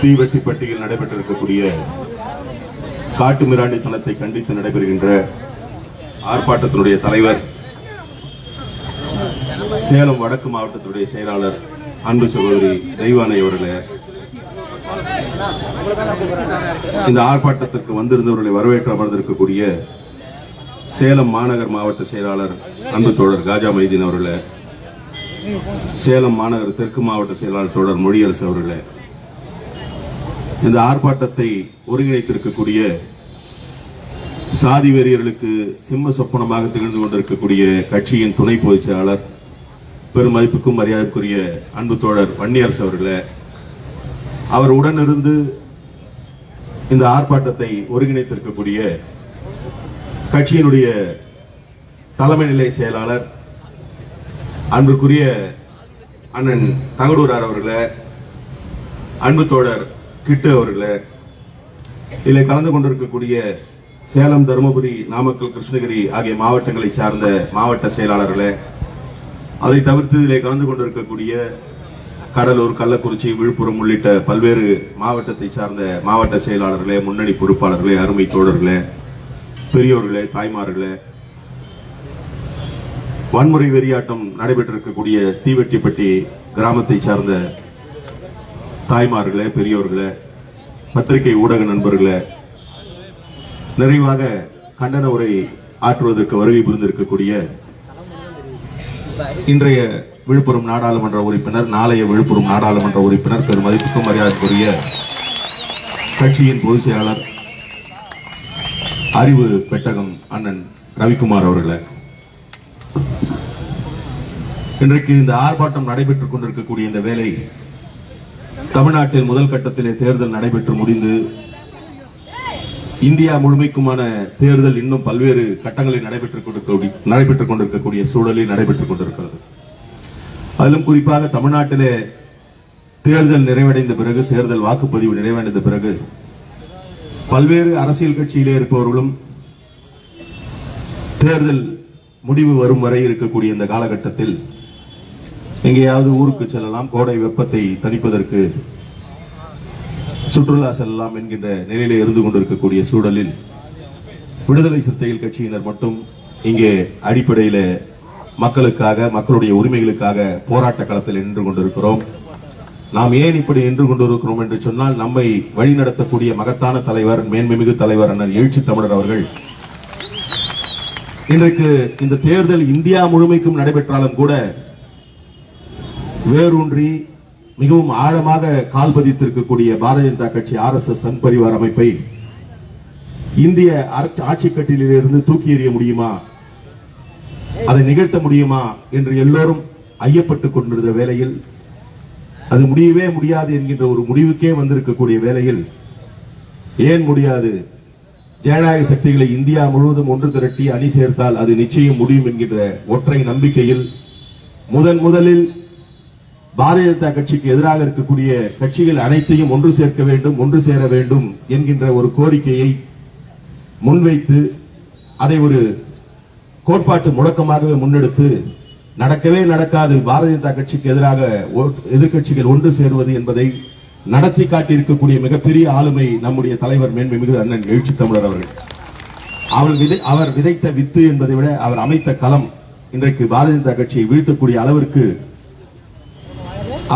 தீவெட்டிப்பட்டியில் நடைபெற்றிருக்கக்கூடிய காட்டு மிராண்டித்தனத்தை கண்டித்து நடைபெறுகின்ற ஆர்ப்பாட்டத்தினுடைய தலைவர் சேலம் வடக்கு மாவட்டத்துடைய செயலாளர் அன்பு சகோதரி தெய்வானை அவர்களே இந்த ஆர்ப்பாட்டத்திற்கு வந்திருந்தவர்களை வரவேற்று அமர்ந்திருக்கக்கூடிய சேலம் மாநகர் மாவட்ட செயலாளர் அன்பு தோழர் காஜா மைதீன் அவர்களே சேலம் மாநகர் தெற்கு மாவட்ட செயலாளர் தோழர் மொழியரசு அவர்களே இந்த ஆர்ப்பாட்டத்தை ஒருங்கிணைத்திருக்கக்கூடிய சாதி வெறியர்களுக்கு சிம்ம சொப்பனமாக திகழ்ந்து கொண்டிருக்கக்கூடிய கட்சியின் துணை பொதுச் செயலாளர் பெருமதிப்புக்கும் மரியாதைக்குரிய அன்பு தோழர் வன்னியரசு அவர்களே அவர் உடனிருந்து இந்த ஆர்ப்பாட்டத்தை ஒருங்கிணைத்திருக்கக்கூடிய கட்சியினுடைய தலைமை நிலை செயலாளர் அன்புக்குரிய அண்ணன் தகடூரார் அவர்களே அன்பு தோழர் கிட்டு அவர்களே இதில் கலந்து கொண்டிருக்கக்கூடிய சேலம் தருமபுரி நாமக்கல் கிருஷ்ணகிரி ஆகிய மாவட்டங்களை சார்ந்த மாவட்ட செயலாளர்களே அதை தவிர்த்து இதில் கலந்து கொண்டிருக்கக்கூடிய கடலூர் கள்ளக்குறிச்சி விழுப்புரம் உள்ளிட்ட பல்வேறு மாவட்டத்தை சார்ந்த மாவட்ட செயலாளர்களே முன்னணி பொறுப்பாளர்களே அருமை தோழர்களே பெரியோர்களே தாய்மார்களே வன்முறை வெறியாட்டம் நடைபெற்றிருக்கக்கூடிய தீவெட்டிப்பட்டி கிராமத்தை சார்ந்த தாய்மார்களே பெரியோர்களே பத்திரிகை ஊடக நண்பர்களே நிறைவாக கண்டன உரை ஆற்றுவதற்கு வருகை புரிந்திருக்கக்கூடிய இன்றைய விழுப்புரம் நாடாளுமன்ற உறுப்பினர் நாளைய விழுப்புரம் நாடாளுமன்ற உறுப்பினர் பெரும் மதிப்புக்கும் மரியாதைக்குரிய கட்சியின் பொதுச் செயலாளர் அறிவு பெட்டகம் அண்ணன் ரவிக்குமார் அவர்களை. இன்றைக்கு இந்த ஆர்ப்பாட்டம் நடைபெற்றுக் கொண்டிருக்கக்கூடிய இந்த வேலை தமிழ்நாட்டில் முதல் கட்டத்திலே தேர்தல் நடைபெற்று முடிந்து இந்தியா முழுமைக்குமான தேர்தல் இன்னும் பல்வேறு கட்டங்களில் நடைபெற்றுக் கொண்டிருக்கக்கூடிய நடைபெற்றுக் கொண்டிருக்கக்கூடிய சூழலில் நடைபெற்றுக் கொண்டிருக்கிறது. அதிலும் குறிப்பாக தமிழ்நாட்டிலே தேர்தல் நிறைவடைந்த பிறகு தேர்தல் வாக்குப்பதிவு நிறைவடைந்த பிறகு பல்வேறு அரசியல் கட்சியிலே இருப்பவர்களும் தேர்தல் முடிவு வரும் வரை இருக்கக்கூடிய இந்த காலகட்டத்தில் எங்கேயாவது ஊருக்கு செல்லலாம் கோடை வெப்பத்தை தணிப்பதற்கு சுற்றுலா செல்லலாம் என்கின்ற நிலையிலே இருந்து கொண்டிருக்கக்கூடிய சூழலில் விடுதலை சிறுத்தைகள் கட்சியினர் மட்டும் இங்கே அடிப்படையில மக்களுக்காக மக்களுடைய உரிமைகளுக்காக போராட்ட களத்தில் நின்று கொண்டிருக்கிறோம். நாம் ஏன் இப்படி நின்று கொண்டிருக்கிறோம் என்று சொன்னால் நம்மை வழிநடத்தக்கூடிய மகத்தான தலைவர் மேன்மைமிகு தலைவர் அண்ணன் எழுச்சி தமிழர் அவர்கள். இன்றைக்கு இந்த தேர்தல் இந்தியா முழுமைக்கும் நடைபெற்றாலும் கூட வேரூன்றி மிகவும் ஆழமாக கால் பதித்திருக்கக்கூடிய பாரதிய ஜனதா கட்சி R S S Sangh Parivar அமைப்பை இந்திய அரசு ஆட்சி கட்டிலிருந்து தூக்கி எறிய முடியுமா? அதை நிகழ்த்த முடியுமா? என்று எல்லோரும் ஐயப்பட்டுக் கொண்டிருந்த வேளையில் அது முடியவே முடியாது என்கின்ற ஒரு முடிவுக்கே வந்திருக்கக்கூடிய வேளையில் ஏன் முடியாது? ஜனநாயக சக்திகளை இந்தியா முழுவதும் ஒன்று திரட்டி அணி சேர்த்தால் அது நிச்சயம் முடியும் என்கின்ற ஒற்றை நம்பிக்கையில் முதன் முதலில் பாரதிய ஜனதா கட்சிக்கு எதிராக இருக்கக்கூடிய கட்சிகள் அனைத்தையும் ஒன்று சேர்க்க வேண்டும் ஒன்று சேர வேண்டும் என்கின்ற ஒரு கோரிக்கையை முன்வைத்து அதை ஒரு கோட்பாட்டு முழக்கமாகவே முன்னெடுத்து நடக்கவே நடக்காது. பாரதிய ஜனதா கட்சிக்கு எதிராக எதிர்கட்சிகள் ஒன்று சேருவது என்பதை நடத்தி காட்டியிருக்கக்கூடிய மிகப்பெரிய ஆளுமை நம்முடைய தலைவர் மேன்மை மேன்மைமிகு அண்ணன் எழுச்சி தமிழர் அவர்கள். அவர் விதை அவர் விதைத்த வித்து என்பதை விட அவர் அமைத்த களம் இன்றைக்கு பாரதிய ஜனதா கட்சியை வீழ்த்தக்கூடிய அளவிற்கு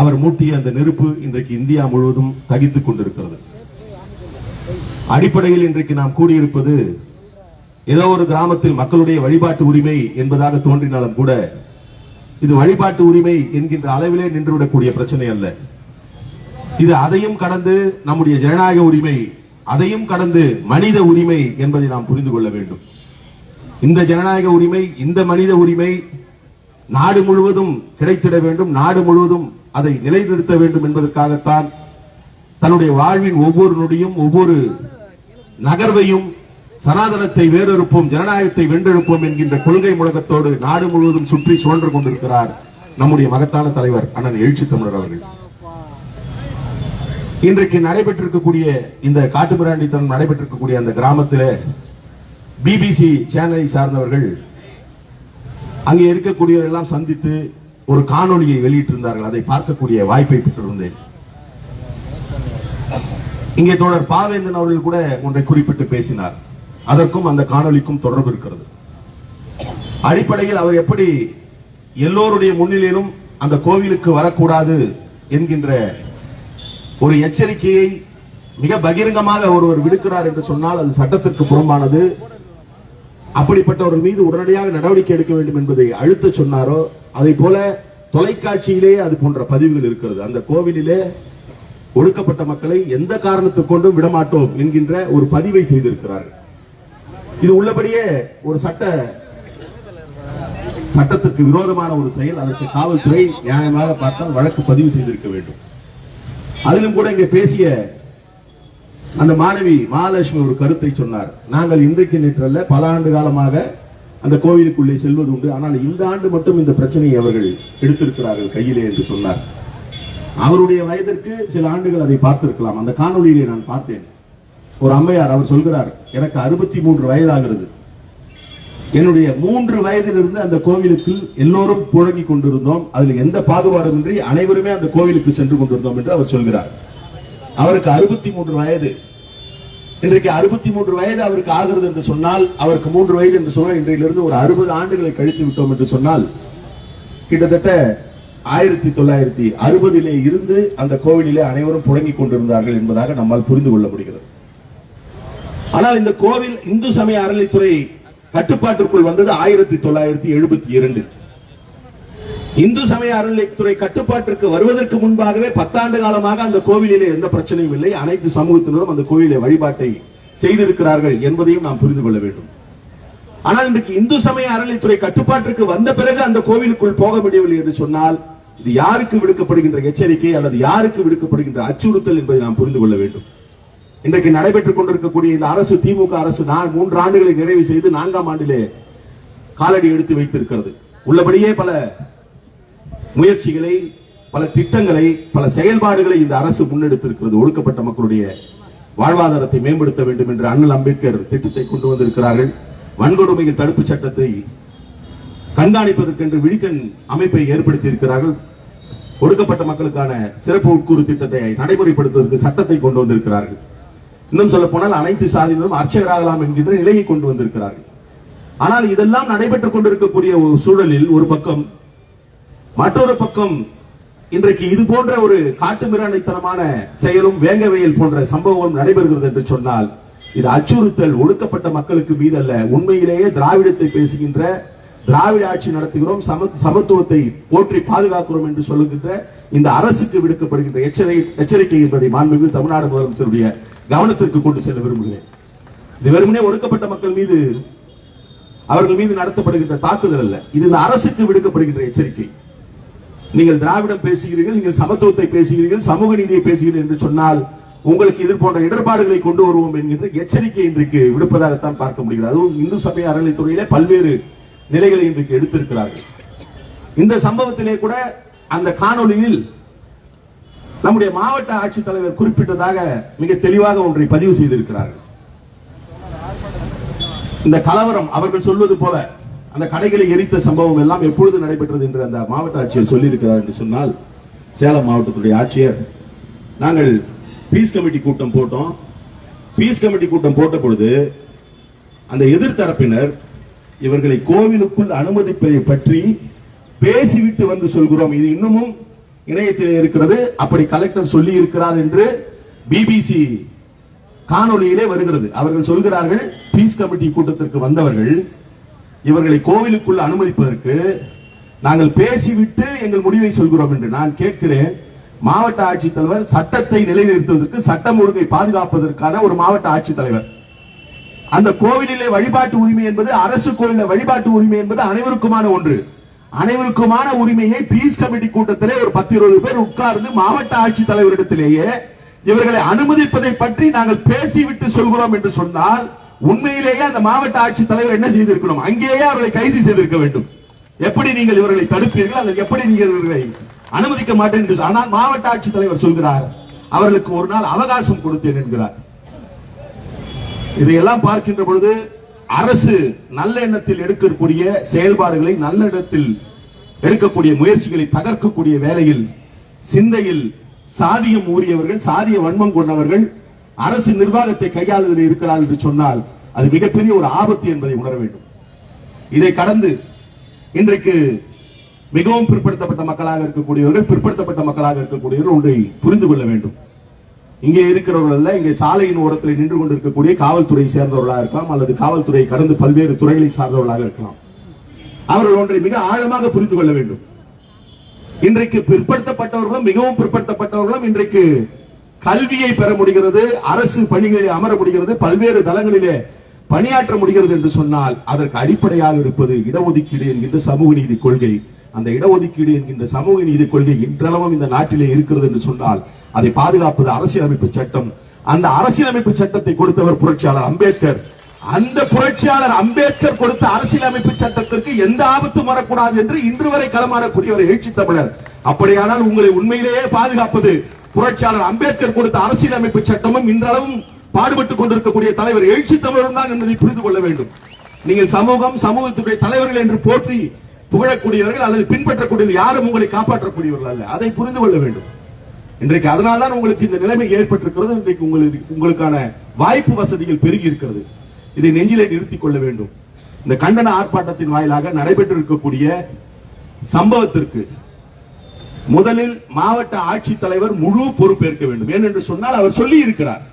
அவர் மூட்டிய அந்த நெருப்பு இன்றைக்கு இந்தியா முழுவதும் தகித்துக் கொண்டிருக்கிறது. அடிப்படையில் இன்றைக்கு நாம் கூடியிருப்பது ஏதோ ஒரு கிராமத்தில் மக்களுடைய வழிபாட்டு உரிமை என்பதாக தோன்றினாலும் கூட இது வழிபாட்டு உரிமை என்கின்ற அளவிலே நின்றுவிடக்கூடிய பிரச்சனை அல்ல. இது அதையும் கடந்து நம்முடைய ஜனநாயக உரிமை அதையும் கடந்து மனித உரிமை என்பதை நாம் புரிந்து கொள்ள வேண்டும். இந்த ஜனநாயக உரிமை இந்த மனித உரிமை நாடு முழுவதும் கிடைத்திட வேண்டும் நாடு முழுவதும் அதை நிலைநிறுத்த வேண்டும் என்பதற்காகத்தான் தன்னுடைய வாழ்வின் ஒவ்வொரு நொடியும் ஒவ்வொரு நகர்வையும் சனாதனத்தை வேறறுப்போம் ஜனநாயகத்தை வென்றெடுப்போம் என்கின்ற கொள்கை முழக்கத்தோடு நாடு முழுவதும் சுற்றி சுழன்று கொண்டிருக்கிறார் நம்முடைய மகத்தான தலைவர் அண்ணன் எழுச்சி தமிழர் அவர்கள். இன்றைக்கு நடைபெற்றிருக்கக்கூடிய இந்த காட்டுமிராண்டித்தனம் நடைபெற்றிருக்கக்கூடிய அந்த கிராமத்திலே பிபிசி சேனலை சார்ந்தவர்கள் அங்கே இருக்கக்கூடியவர்கள் எல்லாம் சந்தித்து ஒரு காணொளியை வெளியிட்டிருந்தார்கள். அதை பார்க்கக்கூடிய வாய்ப்பை பெற்றிருந்தேன். இங்கே தோழர் பாவேந்தன் அவர்கள் கூட ஒன்றை குறிப்பிட்டு பேசினார். அதற்கும் அந்த காணொளிக்கும் தொடர்பு இருக்கிறது. அடிப்படையில் அவர் எப்படி எல்லோருடைய முன்னிலையிலும் அந்த கோவிலுக்கு வரக்கூடாது என்கின்ற ஒரு எச்சரிக்கையை மிக பகிரங்கமாக ஒருவர் விடுக்கிறார் என்று சொன்னால் அது சட்டத்திற்கு புறம்பானது. அப்படிப்பட்டவர்கள் மீது உடனடியாக நடவடிக்கை எடுக்க வேண்டும் என்பதை அழுத்த சொன்னாரோ அதை போல தொலைக்காட்சியிலே அது போன்ற பதிவுகள் இருக்கிறது. அந்த கோவிலிலே ஒடுக்கப்பட்ட மக்களை எந்த காரணத்துக் கொண்டும் விடமாட்டோம் என்கின்ற ஒரு பதிவை செய்திருக்கிறார்கள். இது உள்ளபடியே ஒரு சட்ட சட்டத்துக்கு விரோதமான ஒரு செயல். அதற்கு காவல்துறை நியாயமாக பார்த்தால் வழக்கு பதிவு செய்திருக்க வேண்டும். அதிலும் கூட இங்கே பேசிய அந்த மாணவி மகாலட்சுமி ஒரு கருத்தை சொன்னார். நாங்கள் இன்றைக்கு நேற்றல்ல பல ஆண்டு காலமாக அந்த கோவிலுக்குள்ளே செல்வது உண்டு. ஆனால் இந்த ஆண்டு மட்டும் இந்த பிரச்சனையை அவர்கள் எடுத்திருக்கிறார்கள் கையிலே என்று சொன்னார். அவருடைய வயதிற்கு சில ஆண்டுகள் அதை பார்த்திருக்கலாம். அந்த காணொளியிலே நான் பார்த்தேன். ஒரு அம்மையார் அவர் சொல்கிறார் எனக்கு அறுபத்தி மூன்று வயதாகிறது. என்னுடைய மூன்று வயதிலிருந்து அந்த கோவிலுக்கு எல்லோரும் புழங்கிக் கொண்டிருந்தோம். அதில் எந்த பாகுபாடுமின்றி அனைவருமே அந்த கோவிலுக்கு சென்று கொண்டிருந்தோம் என்று அவர் சொல்கிறார். அவருக்கு அறுபத்தி மூன்று வயது. இன்றைக்கு அறுபத்தி மூன்று வயது அவருக்கு ஆகிறது என்று சொன்னால் அவருக்கு மூன்று வயது என்று சொன்னால் இன்றையிலிருந்து ஒரு அறுபது ஆண்டுகளை கழித்து விட்டோம் என்று சொன்னால் கிட்டத்தட்ட ஆயிரத்தி தொள்ளாயிரத்தி அறுபதிலே இருந்து அந்த கோவிலிலே அனைவரும் புழங்கிக் கொண்டிருந்தார்கள் என்பதாக நம்மால் புரிந்து கொள்ள முடிகிறது. ஆனால் இந்த கோவில் இந்து சமய அறநிலைத்துறை கட்டுப்பாட்டிற்குள் வந்தது ஆயிரத்தி தொள்ளாயிரத்தி எழுபத்தி இரண்டு. இந்து சமய அறநிலைத்துறை கட்டுப்பாட்டிற்கு வருவதற்கு முன்பாகவே பத்தாண்டு காலமாக அந்த கோவிலிலே எந்த பிரச்சனையும் இல்லை. அனைத்து சமூகத்தினரும் அந்த கோவிலை வழிபாட்டை செய்திருக்கிறார்கள் என்பதையும் நாம் புரிந்து கொள்ள வேண்டும். ஆனால் இன்றைக்கு இந்து சமய அறநிலைத்துறை கட்டுப்பாட்டிற்கு வந்த பிறகு அந்த கோவிலுக்குள் போக முடியவில்லை என்று சொன்னால் இது யாருக்கு விடுக்கப்படுகின்ற எச்சரிக்கை அல்லது யாருக்கு விடுக்கப்படுகின்ற அச்சுறுத்தல் என்பதை நாம் புரிந்து கொள்ள வேண்டும். இன்றைக்கு நடைபெற்றுக் கொண்டிருக்கக்கூடிய இந்த அரசு திமுக அரசு நான் மூன்று ஆண்டுகளை நிறைவு செய்து நான்காம் ஆண்டிலே காலடி எடுத்து வைத்திருக்கிறது. உள்ளபடியே பல முயற்சிகளை பல திட்டங்களை பல செயல்பாடுகளை இந்த அரசு முன்னெடுத்திருக்கிறது. ஒடுக்கப்பட்ட மக்களுடைய வாழ்வாதாரத்தை மேம்படுத்த வேண்டும் என்று அண்ணல் அம்பேத்கர் திட்டத்தை கொண்டு வந்திருக்கிறார்கள். வன்கொடுமையின் தடுப்பு சட்டத்தை கண்காணிப்பதற்கென்று விழிக்கண் அமைப்பை ஏற்படுத்தி இருக்கிறார்கள் ஒடுக்கப்பட்ட மக்களுக்கான சிறப்பு உட்கூறு திட்டத்தை நடைமுறைப்படுத்துவதற்கு சட்டத்தை கொண்டு வந்திருக்கிறார்கள். இன்னும் சொல்ல போனால் அனைத்து சாதியினரும் அர்ச்சகராகலாம் என்கின்ற நிலையை கொண்டு வந்திருக்கிறார்கள். ஆனால் இதெல்லாம் நடைபெற்றுக் கொண்டிருக்கக்கூடிய ஒரு சூழலில் ஒரு பக்கம் மற்றொரு பக்கம் இன்றைக்கு இது போன்ற ஒரு காட்டுமிராணித்தனமான செயலும் வேங்கவையல் போன்ற சம்பவம் நடைபெறுகிறது என்று சொன்னால் இது அச்சுறுத்தல் ஒடுக்கப்பட்ட மக்களுக்கு மீதல்ல. உண்மையிலேயே திராவிடத்தை பேசுகின்ற திராவிட ஆட்சி நடத்துகிறோம் சம சமத்துவத்தை போற்றி பாதுகாக்கிறோம் என்று சொல்லுகின்ற இந்த அரசுக்கு விடுக்கப்படுகின்ற எச்சரிக்கை எச்சரிக்கை என்பதை மாண்புமிகு தமிழ்நாடு முதலமைச்சருடைய கவனத்திற்கு கொண்டு செல்ல விரும்புகிறேன். இது வெறுமனே ஒடுக்கப்பட்ட மக்கள் மீது அவர்கள் மீது நடத்தப்படுகின்ற தாக்குதல் அல்ல. இது இந்த அரசுக்கு விடுக்கப்படுகின்ற எச்சரிக்கை. நீங்கள் திராவிடம் பேசுகிறீர்கள் நீங்கள் சமத்துவத்தை பேசுகிறீர்கள் சமூக நீதியை பேசுகிறீர்கள் என்று சொன்னால் உங்களுக்கு இது போன்ற இடர்பாடுகளை கொண்டு வருவோம் என்கின்ற எச்சரிக்கை இன்றைக்கு விடுப்பதாகத்தான் பார்க்க முடிகிறது. அதுவும் இந்து சமய அறநிலைத்துறையிலே பல்வேறு நிலைகளை இன்றைக்கு எடுத்திருக்கிறார்கள். இந்த சம்பவத்திலே கூட அந்த காணொளியில் நம்முடைய மாவட்ட ஆட்சித்தலைவர் குறிப்பிட்டதாக மிக தெளிவாக ஒன்றை பதிவு செய்திருக்கிறார்கள். இந்த கலவரம் அவர்கள் சொல்வது போல அந்த கடைகளை எரித்த சம்பவம் எல்லாம் எப்பொழுது நடைபெற்றது என்று அந்த மாவட்ட ஆட்சியர் சொல்லியிருக்கிறார் என்று சொன்னால் சேலம் மாவட்டத்துடைய ஆட்சியர் நாங்கள் பீஸ் கமிட்டி கூட்டம் போட்டோம். பீஸ் கமிட்டி கூட்டம் போட்ட பொழுது அந்த எதிர்த்தரப்பினர் இவர்களை கோவிலுக்குள் அனுமதிப்பதை பற்றி பேசிவிட்டு வந்து சொல்கிறோம். இது இன்னமும் இணையத்தில் இருக்கிறது. அப்படி கலெக்டர் சொல்லி இருக்கிறார் என்று பிபிசி காணொளியிலே வருகிறது. அவர்கள் சொல்கிறார்கள் பீஸ் கமிட்டி கூட்டத்திற்கு வந்தவர்கள் இவர்களை கோவிலுக்குள் அனுமதிப்பதற்கு நாங்கள் பேசிவிட்டு எங்கள் முடிவை சொல்கிறோம் என்று நான் கேட்கிறேன். மாவட்ட ஆட்சித்தலைவர் சட்டத்தை நிலைநிறுத்துவதற்கு சட்டம் ஒழுங்கை பாதுகாப்பதற்கான ஒரு மாவட்ட ஆட்சித்தலைவர். அந்த கோவிலிலே வழிபாட்டு உரிமை என்பது அரசு கோவில வழிபாட்டு உரிமை என்பது அனைவருக்குமான ஒன்று. அனைவருக்குமான உரிமையை பீஸ் கமிட்டி கூட்டத்திலே ஒரு பத்து இருபது பேர் உட்கார்ந்து மாவட்ட ஆட்சித் தலைவரிடத்திலேயே இவர்களை அனுமதிப்பதை பற்றி நாங்கள் பேசிவிட்டு சொல்கிறோம் என்று சொன்னால் உண்மையிலேயே அந்த மாவட்ட ஆட்சித் தலைவர் என்ன செய்திருக்கணும்? அங்கேயே அவர்களை கைது செய்திருக்க வேண்டும். எப்படி நீங்கள் இவர்களை தடுப்பீர்கள்? அல்லது எப்படி நீங்கள் இவர்களை அனுமதிக்க மாட்டேன் என்று ஆனால் மாவட்ட ஆட்சித் தலைவர் சொல்கிறார் அவர்களுக்கு ஒரு நாள் அவகாசம் கொடுத்தேன் என்கிறார். இதையெல்லாம் பார்க்கின்ற பொழுது அரசு நல்ல எண்ணத்தில் எடுக்கக்கூடிய செயல்பாடுகளை நல்ல இடத்தில் எடுக்கக்கூடிய முயற்சிகளை தகர்க்கக்கூடிய வேலையில் சிந்தையில் சாதியம் ஊறியவர்கள் சாதிய வன்மம் கொண்டவர்கள் அரசு நிர்வாகத்தை கையாளுவதில் இருக்கிறார்கள் என்று சொன்னால் அது மிகப்பெரிய ஒரு ஆபத்து என்பதை உணர வேண்டும். இதை கடந்து இன்றைக்கு மிகவும் பிற்படுத்தப்பட்ட மக்களாக இருக்கக்கூடியவர்கள் பிற்படுத்தப்பட்ட மக்களாக இருக்கக்கூடியவர்கள் ஒன்றை புரிந்து கொள்ள வேண்டும். இங்கே இருக்கிறவர்கள் அல்ல இங்கே சாலையின் ஓரத்தில் நின்று கொண்டிருக்கக்கூடிய காவல்துறை சேர்ந்தவர்களாக இருக்கலாம் அல்லது காவல்துறை கடந்து பல்வேறு துறைகளை சார்ந்தவர்களாக இருக்கலாம். அவர்கள் ஒன்றை மிக ஆழமாக புரிந்து கொள்ள வேண்டும். இன்றைக்கு பிற்படுத்தப்பட்டவர்களும் மிகவும் பிற்படுத்தப்பட்டவர்களும் இன்றைக்கு கல்வியை பெற முடிகிறது அரசு பணிகளில் அமர முடிகிறது பல்வேறு தளங்களிலே பணியாற்ற முடிகிறது என்று சொன்னால் அதற்கு அடிப்படையாக இருப்பது இடஒதுக்கீடு என்கின்ற சமூக நீதி கொள்கை. அந்த இடஒதுக்கீடு என்கின்ற சமூக நீதி கொள்கை இன்றளவும் இந்த நாட்டிலே இருக்கிறது என்று சொன்னால் அதை பாதுகாப்பது அரசியலமைப்பு சட்டம். அந்த அரசியலமைப்பு சட்டத்தை கொடுத்தவர் புரட்சியாளர் அம்பேத்கர். அந்த புரட்சியாளர் அம்பேத்கர் கொடுத்த அரசியலமைப்பு சட்டத்திற்கு எந்த ஆபத்தும் வரக்கூடாது என்று இன்று வரை களமாடக்கூடிய ஒரு எழுச்சி தமிழர். அப்படியானால் உங்களை உண்மையிலேயே பாதுகாப்பது புரட்சியாளர் அம்பேத்கர் கொடுத்த அரசியலமைப்பு சட்டமும் இன்றளவும் பாடுபட்டுக் கொண்டிருக்கக்கூடிய தலைவர் எழுச்சி தமிழரும் தான் என்பதை புரிந்து கொள்ள வேண்டும். நீங்கள் சமூகம் சமூகத்துடைய தலைவர்கள் என்று போற்றி புகழக்கூடியவர்கள் அல்லது பின்பற்றக்கூடியவர்கள் யாரும் உங்களை காப்பாற்றக்கூடியவர்கள் அல்ல. அதை புரிந்து கொள்ள வேண்டும். இன்றைக்கு அதனால்தான் உங்களுக்கு இந்த நிலைமை ஏற்பட்டிருக்கிறது. இன்றைக்கு உங்களுக்கு உங்களுக்கான வாய்ப்பு வசதிகள் பெருகி இருக்கிறது இதை நெஞ்சிலே நிறுத்திக் கொள்ள வேண்டும். இந்த கண்டன ஆர்ப்பாட்டத்தின் வாயிலாக நடைபெற்றிருக்கக்கூடிய சம்பவத்திற்கு முதலில் மாவட்ட ஆட்சித்தலைவர் முழு பொறுப்பேற்க வேண்டும். ஏனென்று சொன்னால் அவர் சொல்லி இருக்கிறார்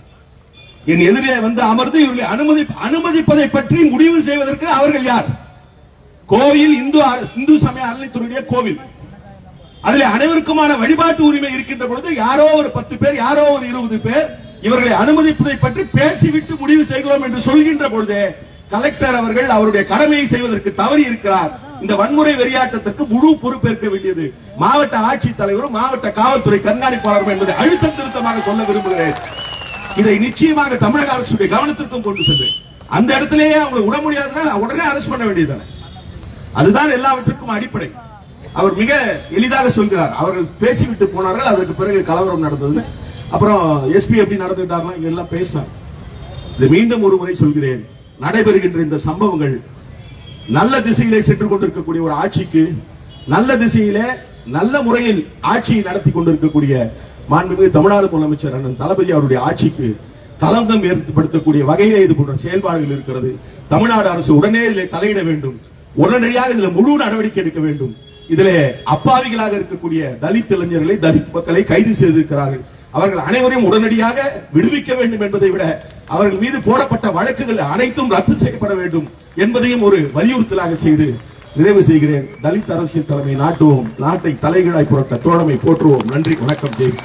என் எதிரே வந்து அமர்ந்து இவர்களை அனுமதி அனுமதிப்பதை பற்றி முடிவு செய்வதற்கு அவர்கள் யார்? கோவில் இந்து இந்து சமய அறநிலைத்துறையுடைய கோவில். அதில் அனைவருக்குமான வழிபாட்டு உரிமை இருக்கின்ற பொழுது யாரோ ஒரு பத்து பேர் யாரோ ஒரு இருபது பேர் இவர்களை அனுமதிப்பதை பற்றி பேசிவிட்டு முடிவு செய்கிறோம் என்று சொல்கின்ற பொழுது கலெக்டர் அவர்கள் அவருடைய கடமையை செய்வதற்கு தவறி இருக்கிறார். இந்த வன்முறை வெறியாட்டத்திற்கு முழு பொறுப்பேற்க வேண்டியது மாவட்ட ஆட்சித் தலைவரும் மாவட்ட காவல்துறை கண்காணிப்பாளரும் என்பதை அழுத்தம் திருத்தமாக சொல்ல விரும்புகிறேன். இதை நிச்சயமாக தமிழக அரசுடைய கவனத்திற்கும் கொண்டு செல்வேன். அந்த இடத்திலேயே அவங்க விட முடியாதுன்னா உடனே அரசு பண்ண வேண்டியதுதானே. அதுதான் எல்லாவற்றுக்கும் அடிப்படை. அவர் மிக எளிதாக சொல்கிறார். அவர்கள் பேசிவிட்டு போனார்கள் அதற்கு பிறகு கலவரம் நடந்தது அப்புறம் எஸ்பி எப்படி நடந்துட்டார்கள் இங்க எல்லாம் பேசினார். இது மீண்டும் ஒரு முறை சொல்கிறேன். நடைபெறுகின்ற இந்த சம்பவங்கள் நல்ல திசையிலே சென்று கொண்டிருக்கக்கூடிய ஒரு ஆட்சிக்கு நல்ல திசையிலே நல்ல முறையில் ஆட்சியை நடத்தி கொண்டிருக்கக்கூடிய மாண்புமிகு தமிழ்நாடு முதலமைச்சர் அண்ணன் தளபதி அவருடைய ஆட்சிக்கு களங்கம் ஏற்படுத்தக்கூடிய வகையிலே இது போன்ற செயல்பாடுகள் இருக்கிறது. தமிழ்நாடு அரசு உடனே இதில் தலையிட வேண்டும். உடனடியாக இதுல முழு நடவடிக்கை எடுக்க வேண்டும். இதிலே அப்பாவிகளாக இருக்கக்கூடிய தலித் இளைஞர்களை தலித் மக்களை கைது செய்திருக்கிறார்கள். அவர்கள் அனைவரையும் உடனடியாக விடுவிக்க வேண்டும் என்பதை விட அவர்கள் மீது போடப்பட்ட வழக்குகள் அனைத்தும் ரத்து செய்யப்பட வேண்டும் என்பதையும் ஒரு வலியுறுத்தலாக செய்து நிறைவு செய்கிறேன். தலித் அரசியல் தலைமை நாட்டுவோம். நாட்டை தலைகீழாய் புரட்ட தோழமை போற்றுவோம். நன்றி வணக்கம். தேவி